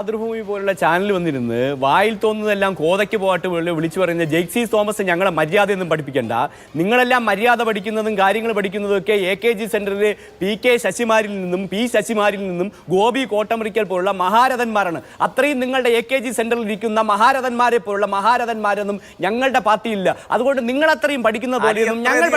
മാതൃഭൂമി പോലുള്ള ചാനൽ വന്നിരുന്ന് വായിൽ തോന്നുന്നതെല്ലാം കോതയ്ക്ക് പോയിട്ട് വിളി- വിളിച്ചു പറയുന്ന ജെയ്സി തോമസ് ഞങ്ങളെ മര്യാദയൊന്നും പഠിപ്പിക്കണ്ട. നിങ്ങളെല്ലാം മര്യാദ പഠിക്കുന്നതും കാര്യങ്ങൾ പഠിക്കുന്നതും ഒക്കെ എ കെ ജി സെന്ററിലെ പി കെ ശശിമാരിൽ നിന്നും പി ശശിമാരിൽ നിന്നും ഗോപി കോട്ടമറിക്കൽ പോലുള്ള മഹാരഥന്മാരാണ്. അത്രയും നിങ്ങളുടെ എ കെ ജി സെന്ററിൽ ഇരിക്കുന്ന മഹാരഥന്മാരെ പോലുള്ള മഹാരഥന്മാരൊന്നും ഞങ്ങളുടെ പാർട്ടിയില്ല. അതുകൊണ്ട് നിങ്ങൾ അത്രയും പഠിക്കുന്ന പോലെയൊന്നും ഞങ്ങൾ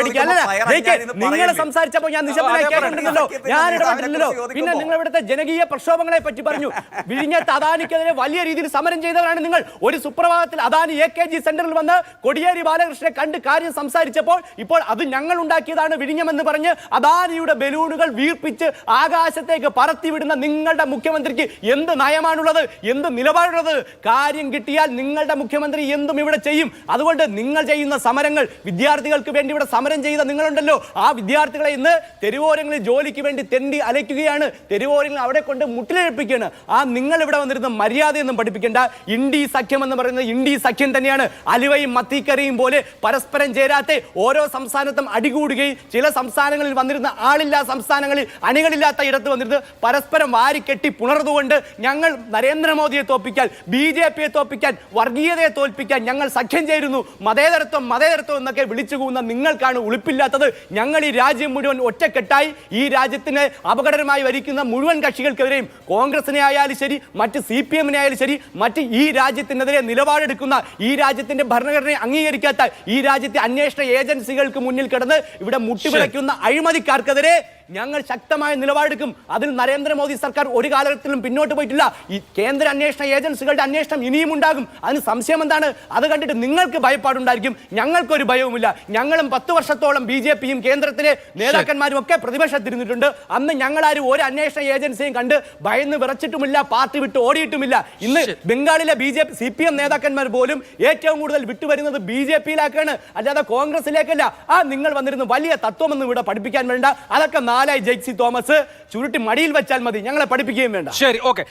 നിങ്ങൾ സംസാരിച്ചപ്പോൾ ഞാൻ നിശബ്ദനായി കേട്ടിട്ടുണ്ടല്ലോ. ഞാൻ ഇടപെട്ടില്ലല്ലോ പിന്നെ നിങ്ങൾ ഇവിടുത്തെ ജനകീയ പ്രക്ഷോഭങ്ങളെ പറ്റി പറഞ്ഞു. വിഴിഞ്ഞത്ത് അദാനിക്കെതിരെ വലിയ രീതിയിൽ സമരം ചെയ്തവരാണ് നിങ്ങൾ. ഒരു സുപ്രഭാതത്തിൽ അദാനി എ കെ ജി സെന്ററിൽ വന്ന് കൊടിയേരി ബാലകൃഷ്ണനെ കണ്ട് കാര്യം സംസാരിച്ചപ്പോൾ ഇപ്പോൾ അത് ഞങ്ങൾ ഉണ്ടാക്കിയതാണ് വിഴിഞ്ഞമെന്ന് പറഞ്ഞ് അദാനിയുടെ ബലൂണുകൾ വീർപ്പിച്ച് ആകാശത്തേക്ക് പറത്തിവിടുന്ന നിങ്ങളുടെ മുഖ്യമന്ത്രിക്ക് എന്ത് നയമാണുള്ളത്? എന്ത് നിലപാടുള്ളത്? കാര്യം കിട്ടിയാൽ നിങ്ങളുടെ മുഖ്യമന്ത്രി എന്തും ഇവിടെ ചെയ്യും. അതുകൊണ്ട് നിങ്ങൾ ചെയ്യുന്ന സമരങ്ങൾ വിദ്യാർത്ഥികൾക്ക് വേണ്ടി ഇവിടെ സമരം ചെയ്ത നിങ്ങളുണ്ടല്ലോ. ആ വിദ്യാർത്ഥികളെ ഇന്ന് തെരുവോരങ്ങളിൽ ജോലിക്ക് വേണ്ടി തെണ്ടി അലയ്ക്കുകയാണ്. തെരുവോരങ്ങളിൽ അവിടെ കൊണ്ട് മുട്ടിലെഴുപ്പിക്കുകയാണ്. ആ നിങ്ങൾ ഇവിടെ വന്നിരുന്ന മര്യാദയൊന്നും പഠിപ്പിക്കേണ്ട. ഇൻഡി സഖ്യം എന്ന് പറയുന്നത് ഇൻഡി സഖ്യം തന്നെയാണ്. അലുവയും മത്തിക്കറിയും പോലെ പരസ്പരം ചേരാത്ത ഓരോ സംസ്ഥാനത്തും അടികൂടുകയും ചില സംസ്ഥാനങ്ങളിൽ വന്നിരുന്ന ആളില്ലാ സംസ്ഥാനങ്ങളിൽ അണികളില്ലാത്ത ഇടത്ത് വന്നിരുന്ന് പരസ്പരം വാരിക്കെട്ടി പുണർന്നുകൊണ്ട് ഞങ്ങൾ നരേന്ദ്രമോദിയെ തോൽപ്പിക്കാൻ ബി ജെ പിയെ തോൽപ്പിക്കാൻ വർഗീയതയെ തോൽപ്പിക്കാൻ ഞങ്ങൾ സഖ്യം ചേരുന്നു. മതേതരത്വം മതേതരത്വം എന്നൊക്കെ വിളിച്ചു കൂന്ന നിങ്ങൾക്കാണ് ഉളുപ്പില്ലാത്തത്. ഞങ്ങൾ ഈ രാജ്യം മുഴുവൻ ഒറ്റക്കെട്ടായി ഈ രാജ്യത്തിന് അപകടകരമായി വരിക്കുന്ന മുഴുവൻ കക്ഷികൾക്കെതിരെയും കോൺഗ്രസിനെ ആയാലും ശരി മറ്റ് സി പി എമ്മിനായാലും ശരി മറ്റ് ഈ രാജ്യത്തിനെതിരെ നിലപാടെടുക്കുന്ന ഈ രാജ്യത്തിന്റെ ഭരണഘടനയെ അംഗീകരിക്കാത്ത ഈ രാജ്യത്തെ അന്വേഷണ ഏജൻസികൾക്ക് മുന്നിൽ കിടന്ന് ഇവിടെ മുട്ടിവിളയ്ക്കുന്ന അഴിമതിക്കാർക്കെതിരെ ഞങ്ങൾ ശക്തമായ നിലപാടെടുക്കും. അതിൽ നരേന്ദ്രമോദി സർക്കാർ ഒരു കാലഘട്ടത്തിലും പിന്നോട്ട് പോയിട്ടില്ല. ഈ കേന്ദ്ര അന്വേഷണ ഏജൻസികളുടെ അന്വേഷണം ഇനിയും ഉണ്ടാകും. അതിന് സംശയം എന്താണ്? അത് കണ്ടിട്ട് നിങ്ങൾക്ക് ഭയപ്പാടുണ്ടായിരിക്കും. ഞങ്ങൾക്കൊരു ഭയവുമില്ല. ഞങ്ങളും പത്ത് വർഷത്തോളം ബി ജെ പിയും കേന്ദ്രത്തിലെ നേതാക്കന്മാരും ഒക്കെ പ്രതിപക്ഷത്തിരുന്നിട്ടുണ്ട്. അന്ന് ഞങ്ങളാരും ഒരു അന്വേഷണ ഏജൻസിയും കണ്ട് ഭയന്ന് വിറച്ചിട്ടുമില്ല പാർട്ടി വിട്ട് ഓടിയിട്ടുമില്ല. ഇന്ന് ബംഗാളിലെ B J P C P M നേതാക്കന്മാർ പോലും ഏറ്റവും കൂടുതൽ വിട്ടുവരുന്നത് ബി ജെ പിയിലാക്കാണ്. അല്ലാതെ കോൺഗ്രസിലേക്കല്ല. ആ നിങ്ങൾ വന്നിരുന്നു വലിയ തത്വമൊന്നും ഇവിടെ പഠിപ്പിക്കാൻ വേണ്ട. അതൊക്കെ നാലായി ജെയ്സി തോമസ് ചുരുട്ടി മടിയിൽ വെച്ചാൽ മതി. ഞങ്ങളെ പഠിപ്പിക്കുകയും വേണ്ട. ശരി ഓക്കെ.